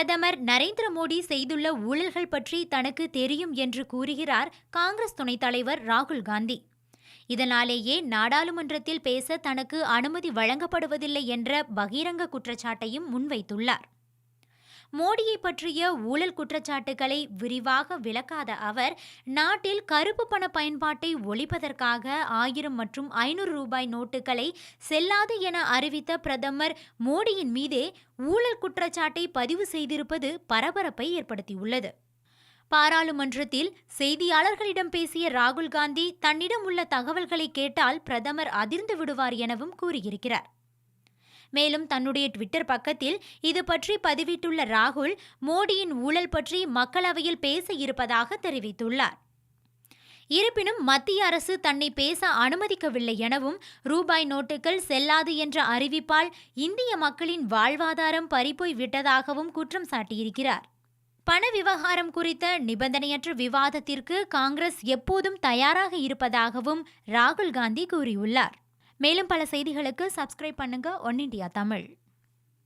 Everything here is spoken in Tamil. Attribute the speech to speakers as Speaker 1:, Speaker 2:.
Speaker 1: பிரதமர் நரேந்திர மோடி செய்துள்ள ஊழல்கள் பற்றி தனக்கு தெரியும் என்று கூறுகிறார் காங்கிரஸ் துணைத் தலைவர் ராகுல் காந்தி. இதனாலேயே நாடாளுமன்றத்தில் பேச தனக்கு அனுமதி வழங்கப்படுவதில்லை என்ற பகிரங்க குற்றச்சாட்டையும் முன்வைத்துள்ளார். மோடியை பற்றிய ஊழல் குற்றச்சாட்டுகளை விரிவாக விளக்காத அவர் நாட்டில் கருப்பு பண பயன்பாட்டை ஒழிப்பதற்காக ஆயிரம் மற்றும் ஐநூறு ரூபாய் நோட்டுகளை செல்லாது என அறிவித்த பிரதமர் மோடியின் மீதே ஊழல் குற்றச்சாட்டை பதிவு செய்திருப்பது பரபரப்பை ஏற்படுத்தியுள்ளது. பாராளுமன்றத்தில் செய்தியாளர்களிடம் பேசிய ராகுல் காந்தி தன்னிடம் உள்ள தகவல்களை கேட்டால் பிரதமர் அதிர்ந்து விடுவார் எனவும் கூறியிருக்கிறார். மேலும் தன்னுடைய ட்விட்டர் பக்கத்தில் இது பற்றி பதிவிட்டுள்ள ராகுல் மோடியின் ஊழல் பற்றி மக்களவையில் பேச இருப்பதாக தெரிவித்துள்ளார். இருப்பினும் மத்திய அரசு தன்னை பேச அனுமதிக்கவில்லை எனவும் ரூபாய் நோட்டுகள் செல்லாது என்ற அறிவிப்பால் இந்திய மக்களின் வாழ்வாதாரம் பறிப்போய் விட்டதாகவும் குற்றம் சாட்டியிருக்கிறார். பண விவகாரம் குறித்த நிபந்தனையற்ற விவாதத்திற்கு காங்கிரஸ் எப்போதும் தயாராக இருப்பதாகவும் ராகுல் காந்தி கூறியுள்ளார். மேலும் பல செய்திகளுக்கு சப்ஸ்கிரைப் பண்ணுங்க. One India Tamil.